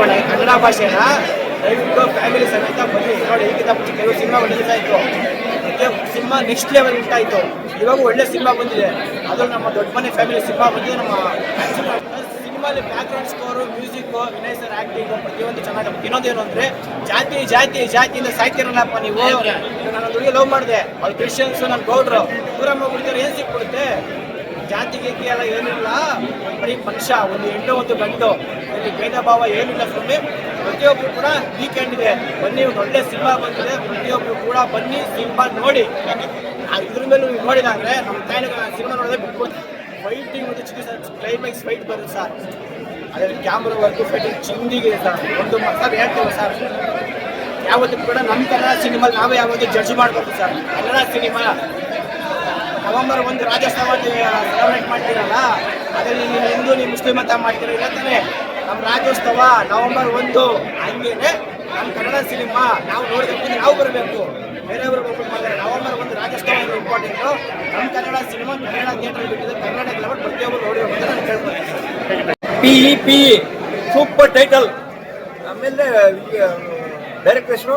ಮಾಡಿ ಕನ್ನಡ ಭಾಷೆನ ದಯವಿಟ್ಟು ಫ್ಯಾಮಿಲಿ ಸಮೇತ ಬನ್ನಿ ನೋಡಿ ಈಗಿಂತ ಕೆಲವು ಸಿನಿಮಾ ಬಂದಿರ್ತಾ ಇತ್ತು. ಮತ್ತೆ ಸಿನಿಮಾ ನೆಕ್ಸ್ಟ್ ಲೆವೆಲ್ ಇರ್ತಾ ಇತ್ತು. ಇವಾಗ ಒಳ್ಳೆ ಸಿನಿಮಾ ಬಂದಿದೆ. ಅದು ನಮ್ಮ ದೊಡ್ಡ ಮನೆ ಫ್ಯಾಮಿಲಿ ಸಿನಿಮಾ ಬಂದಿದೆ. ನಮ್ಮ ಸಿನಿಮಾಲಿ background score music Vinay sir acting ಪ್ರತಿಯೊಂದು ಚೆನ್ನಾಗಿ ಇನ್ನೊಂದೇನು ಅಂದರೆ, ಜಾತಿ ಜಾತಿ, ಜಾತಿಯಿಂದ ಸಾಯ್ತಿರಲ್ಲಪ್ಪ ನೀವು. ನಾನು ದುಡಿಗೆ ಲವ್ ಮಾಡಿದೆ. ಅವ್ರು ಕ್ರಿಶ್ಚಿಯನ್ಸ್ ನನ್ನ ಗೌಡ್ರು. ದೂರ ಮಾಡ್ಬಿಡ್ತಾರೆ ಏನು ಸಿಕ್ಬಿಡುತ್ತೆ? ಜಾತಿ, ಗೀತಿ ಎಲ್ಲ ಏನಿಲ್ಲ. ಬರೀ ಮನುಷ್ಯ ಒಂದು ಹೆಣ್ಣು ಒಂದು ಗಂಡು. ಇಲ್ಲಿ ಭೇದ ಭಾವ ಏನಿಲ್ಲ ಸ್ವಾಮಿ. ಪ್ರತಿಯೊಬ್ಬರು ಕೂಡ ವೀಕೆಂಡ್ ಇದೆ ಬನ್ನಿ, ಒಂದು ಒಳ್ಳೆ ಸಿನಿಮಾ ಬಂದಿದೆ. ಪ್ರತಿಯೊಬ್ಬರು ಕೂಡ ಬನ್ನಿ ಸಿನಿಮಾ ನೋಡಿ. ಇದ್ರ ಮೇಲೆ ನೀವು ನೋಡಿದ ಅಂದ್ರೆ ನಮ್ಮ ತಾಯಿಗೆ ಸಿನಿಮಾ ನೋಡಿದ್ರೆ ಬಿಟ್ಕೊಂಡು ಫೈಟಿಂಗ್ ಚಿಕ್ಕ ಸರ್ ಕ್ಲೈಮ್ಯಾಕ್ಸ್ ಫೈಟ್ ಬರುತ್ತೆ ಸರ್ ಅದರಲ್ಲಿ ಕ್ಯಾಮ್ರಾ ವರ್ಕು ಫೈಟಿಂಗ್ ಚಿಂದಿಗಿದೆ ಸರ್ ಒಂದು ಸರ್ ಹೇಳ್ತೀವಿ ಸರ್ ಯಾವತ್ತೂ ಕೂಡ ನಮ್ಮ ಕನ್ನಡ ಸಿನಿಮಾ ನಾವೇ ಯಾವತ್ತೂ ಜಡ್ಜ್ ಮಾಡ್ಬೋದು ಸರ್ ಕನ್ನಡ ಸಿನಿಮಾ ನವೆಂಬರ್ ಒಂದು ರಾಜ್ಯೋತ್ಸವ ಸೆಲೆಬ್ರೇಟ್ ಮಾಡ್ತೀರಲ್ಲ, ಅದರಲ್ಲಿ ನೀವು ಹಿಂದೂ, ನೀವು ಮುಸ್ಲಿಮ್ ಅಂತ ಮಾಡ್ತೀರ ಇಲ್ಲ ತಾನೇ? ನಮ್ಮ ರಾಜ್ಯೋತ್ಸವ ನವೆಂಬರ್ ಒಂದು ಹಂಗೇನೆ ನಮ್ಮ ಕನ್ನಡ ಸಿನಿಮಾ ನಾವು ನೋಡಬೇಕು ನಾವು ಬರಬೇಕು. ಬೇರೆಯವರು ಬರ್ಬೇಕು ಅಂದರೆ ನವೆಂಬರ್ ಒಂದು ರಾಜ್ಯೋತ್ಸವ ಇಂಪಾರ್ಟೆಂಟು ನಮ್ಮ ಕನ್ನಡ ಸಿನಿಮಾ ಕನ್ನಡ ಥಿಯೇಟರ್ ಬಿಟ್ಟಿದೆ. ಕನ್ನಡ ಲೆವೆಲ್ ಪ್ರತಿಯೊಬ್ಬರು ನೋಡಿ ಅಂತ ನಾನು ಕೇಳ್ಬೋದು ಪಿ ಇ ಸೂಪರ್ ಟೈಟಲ್ ಆಮೇಲೆ ಡೈರೆಕ್ಟ್ ಹೆಸರು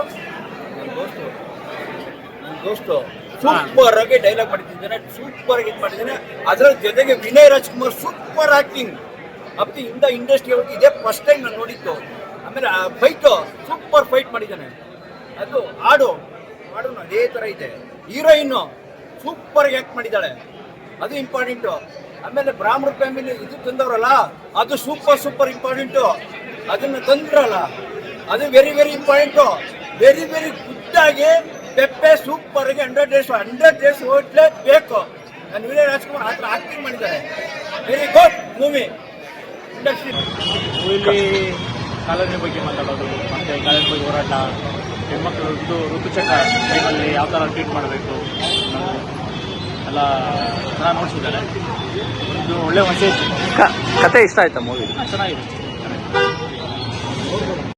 ದೋಸ್ತು ಸೂಪರ್ ಆಗಿ ಡೈಲಾಗ್ ಮಾಡಿದ್ದಾನೆ. ಸೂಪರ್ ಆಗಿ ಇದು ಮಾಡಿದ್ದಾನೆ. ಅದರ ಜೊತೆಗೆ Vinay Rajkumar super acting up ಇಂದ ಇಂಡಸ್ಟ್ರಿ ಅವ್ರಿಗೆ ಇದೇ ಫಸ್ಟ್ ಟೈಮ್ ನಾನು ನೋಡಿದ್ದು. ಆಮೇಲೆ ಫೈಟು ಸೂಪರ್ ಫೈಟ್ ಮಾಡಿದ್ದಾನೆ. ಅದು ಹಾಡು ಹಾಡು ಅದೇ ಥರ ಇದೆ. ಹೀರೋಯಿನ್ನು ಸೂಪರ್ ಆಗಿ ಆಕ್ಟ್ ಮಾಡಿದ್ದಾಳೆ. ಅದು ಇಂಪಾರ್ಟೆಂಟು ಆಮೇಲೆ ಬ್ರಾಹ್ಮಣ ಫ್ಯಾಮಿಲಿ ಇದು ತಂದವರಲ್ಲ? ಅದು ಸೂಪರ್ ಸೂಪರ್ ಇಂಪಾರ್ಟೆಂಟು ಅದನ್ನ ತಂದ್ರಲ್ಲ? ಅದು very very important very very ಗುಡ್ಡಾಗಿ Pepe super ಆಗಿ ಹಂಡ್ರೆಡ್ ಡೇಸ್ ಹಂಡ್ರೆಡ್ ಡೇಸ್ ಹೋಟ್ಲೇ ಬೇಕು. ನಾನು ವಿಜಯ್ ರಾಜ್ಕುಮಾರ್ ಆ ಥರ ಆಕ್ಟಿಂಗ್ ಮಾಡಿದ್ದಾರೆ ವೆರಿ ಗುಡ್ ಮೂವಿ ಇಂಡಸ್ಟ್ರಿ ಇಲ್ಲಿ ಕಾಲೋನಿ ಬಗ್ಗೆ ಮಾತಾಡೋದು ಮತ್ತು ಕಾಲೇಜ್ ಬಗ್ಗೆ ಹೋರಾಟ ಹೆಣ್ಮಕ್ಳು ಇದು ಋತುಚಕ್ರ ಟೈಮಲ್ಲಿ ಯಾವ ಥರ ಟ್ರೀಟ್ ಮಾಡಬೇಕು ಎಲ್ಲ ಚೆನ್ನಾಗಿ ನೋಡಿಸಿದ್ದಾರೆ. ಇದು ಒಳ್ಳೆ ಮೆಸೇಜ್ ಕತೆ ಇಷ್ಟ ಆಯ್ತಾ ಮೂವಿ ಚೆನ್ನಾಗಿದೆ.